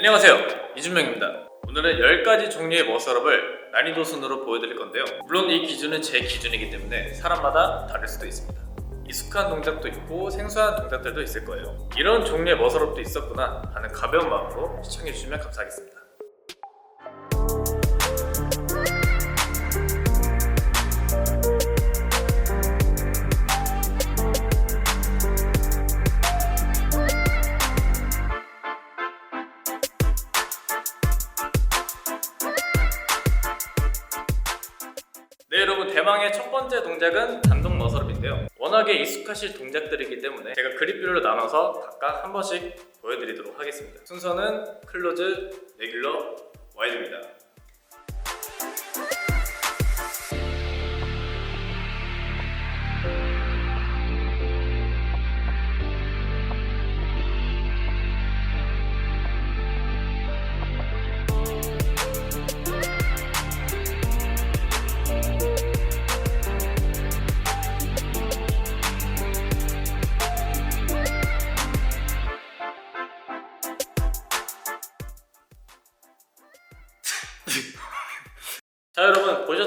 안녕하세요. 이준명입니다. 오늘은 10가지 종류의 머슬업을 난이도 순으로 보여드릴 건데요. 물론 이 기준은 제 기준이기 때문에 사람마다 다를 수도 있습니다. 익숙한 동작도 있고 생소한 동작들도 있을 거예요. 이런 종류의 머슬업도 있었구나 하는 가벼운 마음으로 시청해주시면 감사하겠습니다 네 여러분 대망의 첫 번째 동작은 단독 머슬업인데요. 워낙에 익숙하실 동작들이기 때문에 제가 그립뷰를 나눠서 각각 한 번씩 보여드리도록 하겠습니다. 순서는 클로즈, 레귤러, 와이드입니다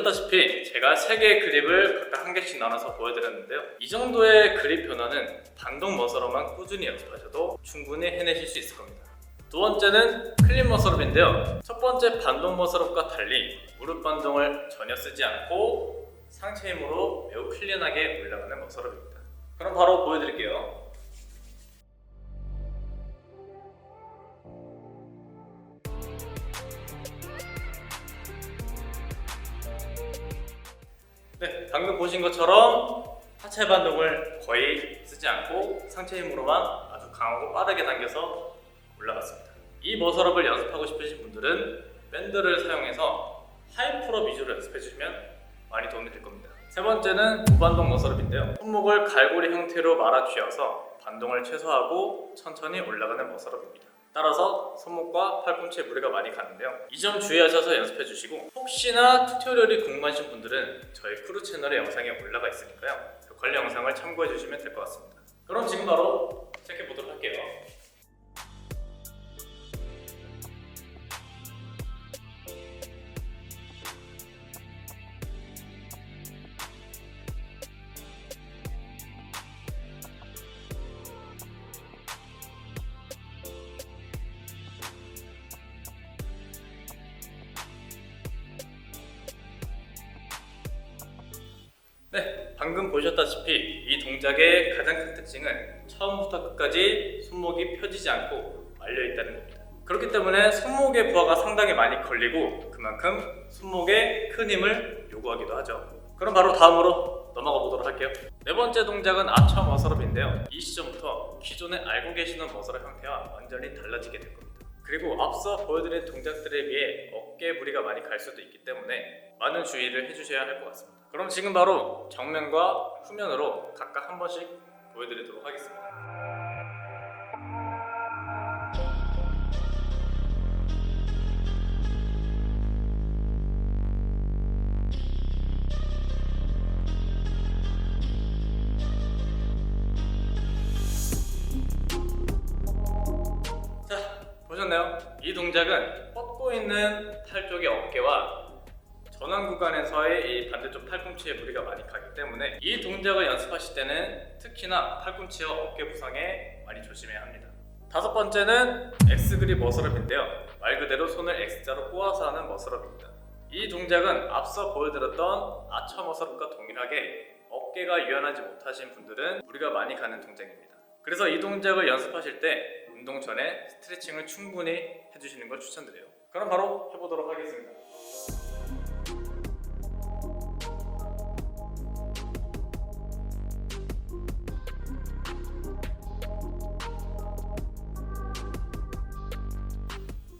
보셨다시피 제가 세 개의 그립을 각각 한 개씩 나눠서 보여드렸는데요. 이 정도의 그립 변화는 반동 머슬업만 꾸준히 연습하셔도 충분히 해내실 수 있을 겁니다. 두 번째는 클린 머슬업인데요. 첫 번째 반동 머슬업과 달리 무릎 반동을 전혀 쓰지 않고 상체 힘으로 매우 클린하게 올라가는 머슬업입니다. 그럼 바로 보여드릴게요 네, 방금 보신 것처럼 하체 반동을 거의 쓰지 않고 상체 힘으로만 아주 강하고 빠르게 당겨서 올라갔습니다. 이 머슬업을 연습하고 싶으신 분들은 밴드를 사용해서 하이프로 위주로 연습해 주시면 많이 도움이 될 겁니다. 세 번째는 무반동 머슬업인데요. 손목을 갈고리 형태로 말아 쥐어서 반동을 최소화하고 천천히 올라가는 머슬업입니다. 따라서 손목과 팔꿈치에 무리가 많이 가는데요. 이 점 주의하셔서 연습해 주시고 혹시나 튜토리얼이 궁금하신 분들은 저희 크루 채널에 영상이 올라가 있으니까요. 그 관련 영상을 참고해 주시면 될 것 같습니다. 그럼 지금 바로 시작해 보도록 할게요. 방금 보셨다시피 이 동작의 가장 큰 특징은 처음부터 끝까지 손목이 펴지지 않고 말려 있다는 겁니다. 그렇기 때문에 손목의 부하가 상당히 많이 걸리고 그만큼 손목에 큰 힘을 요구하기도 하죠. 그럼 바로 다음으로 넘어가 보도록 할게요. 네 번째 동작은 아처 머슬업인데요. 이 시점부터 기존에 알고 계시는 머슬업 형태와 완전히 달라지게 될 겁니다. 그리고 앞서 보여드린 동작들에 비해 어깨 무리가 많이 갈 수도 있기 때문에 많은 주의를 해주셔야 할 것 같습니다. 그럼 지금 바로 정면과 후면으로 각각 한 번씩 보여드리도록 하겠습니다. 보셨나요? 이 동작은 뻗고 있는 팔 쪽의 어깨와 전완 구간에서의 이 반대쪽 팔꿈치에 무리가 많이 가기 때문에 이 동작을 연습하실 때는 특히나 팔꿈치와 어깨 부상에 많이 조심해야 합니다. 다섯 번째는 X그립 머슬업인데요. 말 그대로 손을 X자로 꼬아서 하는 머슬업입니다. 이 동작은 앞서 보여드렸던 아처 머슬업과 동일하게 어깨가 유연하지 못하신 분들은 무리가 많이 가는 동작입니다. 그래서 이 동작을 연습하실 때 운동 전에 스트레칭을 충분히 해주시는 걸 추천드려요. 그럼 바로 해보도록 하겠습니다.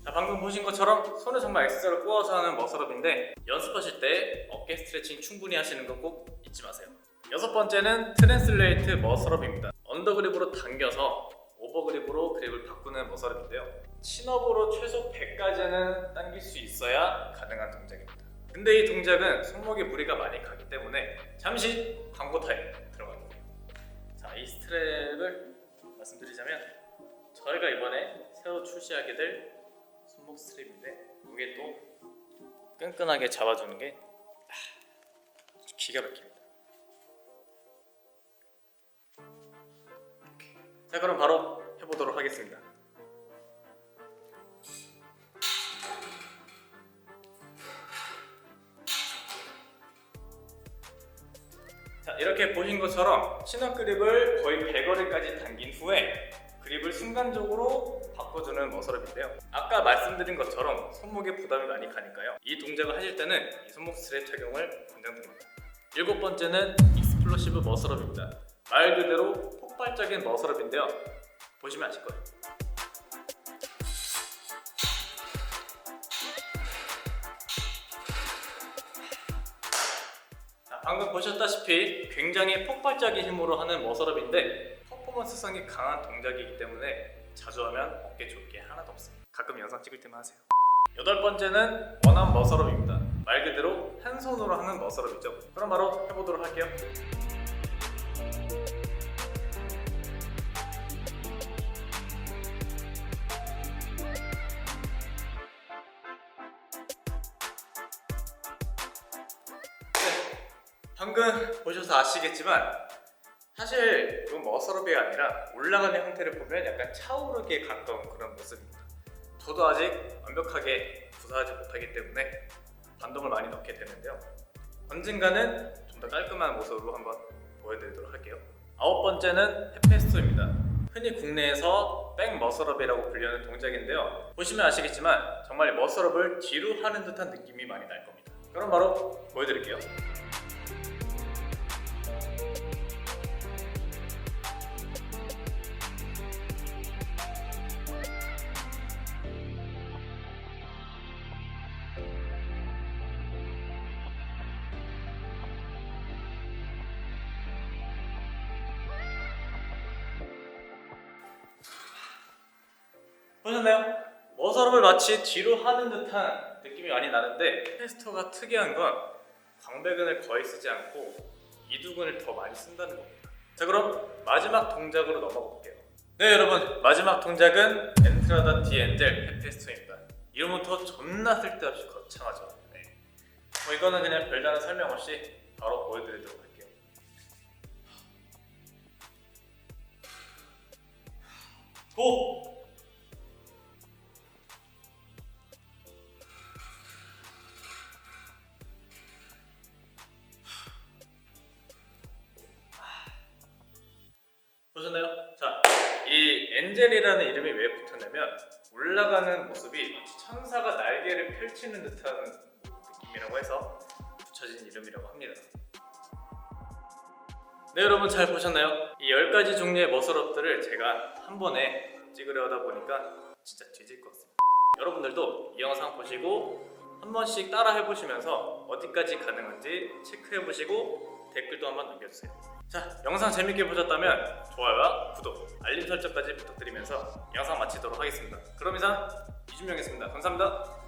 자, 방금 보신 것처럼 손을 정말 X자로 꼬아서 하는 머슬업인데 연습하실 때 어깨 스트레칭 충분히 하시는 거 꼭 잊지 마세요. 여섯 번째는 트랜슬레이트 머슬업입니다. 언더그립으로 당겨서 오버 그립으로 그립을 바꾸는 머슬업인데요. 친업으로 최소 100까지는 당길 수 있어야 가능한 동작입니다. 근데 이 동작은 손목에 무리가 많이 가기 때문에 잠시 광고 타임 들어갈게요. 자, 이 스트랩을 말씀드리자면 저희가 이번에 새로 출시하게 될 손목 스트랩인데 이게 또 끈끈하게 잡아주는 게 아주 기가 막힙니다. 자 그럼 바로 해보도록 하겠습니다. 자 이렇게 보신 것처럼 신혼 그립을 거의 배거리까지 당긴 후에 그립을 순간적으로 바꿔주는 머서럽인데요. 아까 말씀드린 것처럼 손목에 부담이 많이 가니까요. 이 동작을 하실 때는 이 손목 스트랩 착용을 권장드립니다. 일곱 번째는 익스플로시브 머서럽입니다. 말 그대로 폭발적인 머서럽인데요 보시면 아실 거예요 자, 방금 보셨다시피 굉장히 폭발적인 힘으로 하는 머서럽인데 퍼포먼스성이 강한 동작이기 때문에 자주 하면 어깨 좋을 게 하나도 없습니다. 가끔 영상 찍을 때만 하세요. 여덟 번째는 원암 머서럽입니다. 말 그대로 한 손으로 하는 머서럽이죠. 그럼 바로 해보도록 할게요. 방금 보셔서 아시겠지만 사실 이건 머서럽이 아니라 올라가는 형태를 보면 약간 차오르기에 가까운 그런 모습입니다. 저도 아직 완벽하게 구사하지 못하기 때문에 반동을 많이 넣게 되는데요. 언젠가는 좀 더 깔끔한 모습으로 한번 보여드리도록 할게요. 아홉 번째는 헤페스토입니다. 흔히 국내에서 백 머서럽이라고 불리는 동작인데요. 보시면 아시겠지만 정말 머서럽을 뒤로 하는 듯한 느낌이 많이 날 겁니다. 그럼 바로 보여드릴게요. 보셨나요? 머서럽을 마치 뒤로 하는 듯한 느낌이 많이 나는데 페스토가 특이한 건 광배근을 거의 쓰지 않고 이두근을 더 많이 쓴다는 겁니다. 자 그럼 마지막 동작으로 넘어가 볼게요. 네 여러분 마지막 동작은 엔트라다 디 엔젤 헤페스토입니다. 이름부터 존나 쓸데없이 거창하죠. 네. 뭐 이거는 그냥 별다른 설명 없이 바로 보여드리도록 할게요. 고! 엔젤이라는 이름이 왜 붙었냐면 올라가는 모습이 마치 천사가 날개를 펼치는 듯한 느낌이라고 해서 붙여진 이름이라고 합니다. 네 여러분 잘 보셨나요? 이 10가지 종류의 머슬업들을 제가 한 번에 찍으려 하다 보니까 진짜 뒤질 것 같습니다. 여러분들도 이 영상 보시고 한 번씩 따라 해보시면서 어디까지 가능한지 체크해보시고 댓글도 한번 남겨주세요. 자, 영상 재밌게 보셨다면 좋아요와 구독, 알림 설정까지 부탁드리면서 영상 마치도록 하겠습니다. 그럼 이상 이준명이었습니다. 감사합니다.